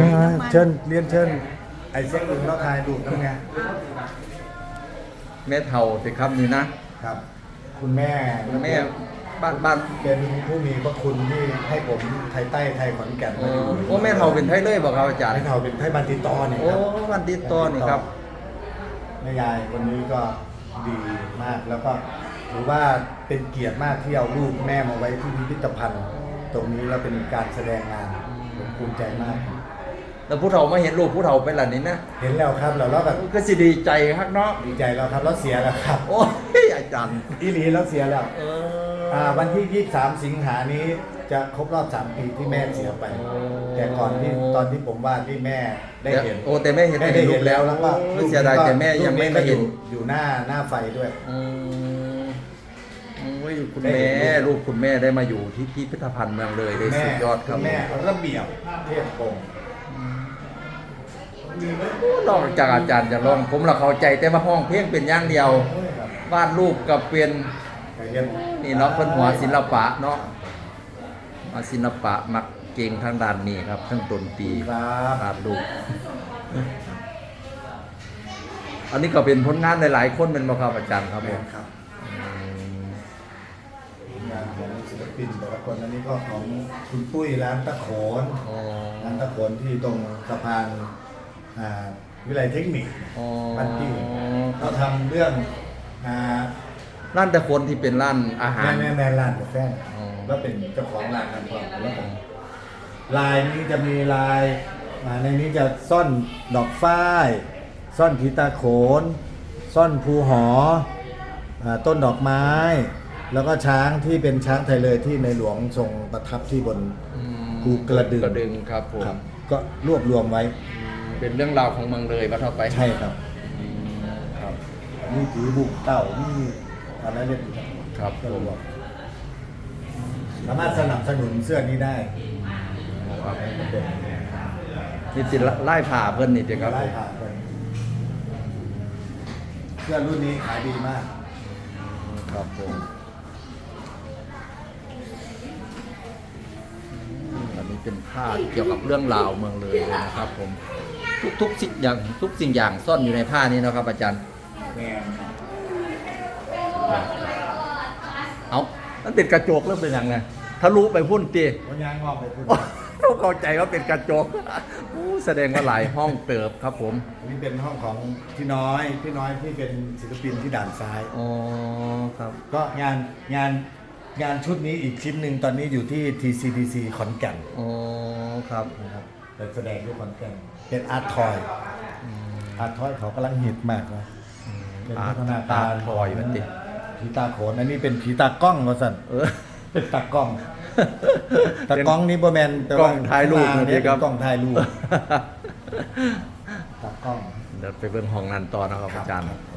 อ่าเชิญเรียนเชิญไอ้เส้นอื่นเราถ่ายรูปทำไงแม่เฒ่าสิครับนี่นะครับ คุณแม่แม่บ้านบ้านเป็นผู้มีพระคุณที่ให้ผมไทยใต้ไทยขอนแก่นโอ้มาอยู่โอ้แม่เฒ่าเป็นไทยเลยบอกครับอาจารย์ไทยเฒ่าเป็นไทยบันติตอนี่โอ้ครับวันติดต่อนี่ครับแม่ยายคนนี้ก็ดีมากแล้วก็ถือว่าเป็นเกียรติมากที่เอารูปแม่มาไว้ที่พิพิธภัณฑ์ ตรงนี้แล้วเป็นการแสดงงานผมภูมิใจมาก แล้วผู้เฒ่ามาเห็นรูปผู้เฒ่าเป็นหล่ะนี่นะเห็นแล้วครับแล้วเราแบบก็สิดีใจครับเนาะดีใจแล้วครับแล้วเสียแล้วครับ โอ้ยอาจารย์อีหลีแล้วเสียแล้วเออ่าวันที่ 23 สิงหานี้จะครบรอบ 3 ปีที่แม่เสียไป แต่ก่อนที่ตอนที่ผมวาดที่แม่ได้เห็นโอ้แต่แม่เห็นแม่ได้เห็นแล้วแล้วก็โอ้ยเสียดายแต่แม่ยังไม่ได้เห็นรูปก็อยู่อยู่หน้าหน้าไฟด้วยอืมโอ้ยคุณได้แม่เห็นรูปรูปคุณแม่ได้มาอยู่ที่พิพิธภัณฑ์เมืองเลยเลยแม่สุดยอดครับแม่ระเบียบเทพคงศ์ นอกจากอาจารย์จะร้องผมละเข้าใจแต่ว่าห้องเพลงเป็นอย่างเดียววาดรูปกับเป็นแต่ยังนี่เนาะเพิ่นหัวศิลปะเนาะมาศิลปะมักเก่งทางด้านนี้ครับทั้งดนตรีครับวาดรูปอันนี้ก็เป็นผลงานหลายๆคนเป็นบ่ครับอาจารย์ครับผแม่มครับอืมงานของศิลปินแต่ละคนอันนี้ก็ของคุณปุ้ยร้านตะโขนอ๋อร้านตะโขนที่ตรงสะพาน อ่าวิทยาลัยเทคนิคอ๋อบ้านจิ้วเราทำเรื่องอ่าร้านแต่คนที่เป็นร้านอาหาร แม่แม่แม่ร้านกาแฟอ๋อ แล้วเป็นเจ้าของร้านกันพร้อมแล้วผมลายนี้จะมีลายอ่าในนี้จะซ่อนดอกฝ้าย ซ่อนผีตาโขน ซ่อนภูหออาต้นดอกไม้ แล้วก็ช้างที่เป็นช้างไทยเลยที่ในหลวงทรงประทับที่บน อืมภูกระดึงกระดึงครับผมครับก็รวบรวมไว้อืม เป็นเรื่องราวของเมืองเลยว่าเท่าไปใช่ครับอืมครับมีผีบุกเต่ามีอะไรเรียกอยู่ครับครับก็ผมรวมสามารถสนับสนุนเสื้อนี้ได้ครับเป็นนี่ติไล่ผ่าเพิ่นนี่เด็กครับผไล่มผ่านกันเสื้อรุ่นนี้ขายดีมาก ครับผมอันนี้เป็นผ้าเกี่ยวกับเรื่องราวเมืองเลยเลยนะครับผม ทุกทุกสิ่งอย่างทุกสิ่งอย่างซ่อนอยู่ในผ้านี้นะครับ อาจารย์ แม่ครับเอามันติดกระจกเริ่มเป็นอย่างไงทะลุไปพุ่นตีวันยางงอกไปพูดต้องเข้าใจว่าเป็นกระจกอู้แสดงว่าหลายห้องเติบครับผมนี่เป็นห้องของพี่น้อย พี่น้อยที่เป็นศิลปินที่ด่านซ้ายอ๋อครับ ก็งานงานงานชุดนี้อีกชิ้นหนึ่งตอนนี้อยู่ที่ TCDC ขอนแก่นอ๋อครับนะครับ แต่แสดงที่ขอนแก่นเป็นอาร์ตทอยอาร์ตทอยเขากำลังฮิตมากนะเป็นอาพัฒนาตาการทอยมันติผีตาโขนอันนี้เป็นผีตากล้องว่าสั่นเออเป็นตากล้องตากล้องนี่บ่แมนแต่กล้ว่าองถ่ายรูปข้งหนี่ครับเป็นกล้องถ่ายรูปตากล้องเดี๋ยวไปเบิ่งห้องนั้นต่อนะครับอาจารย์ครับ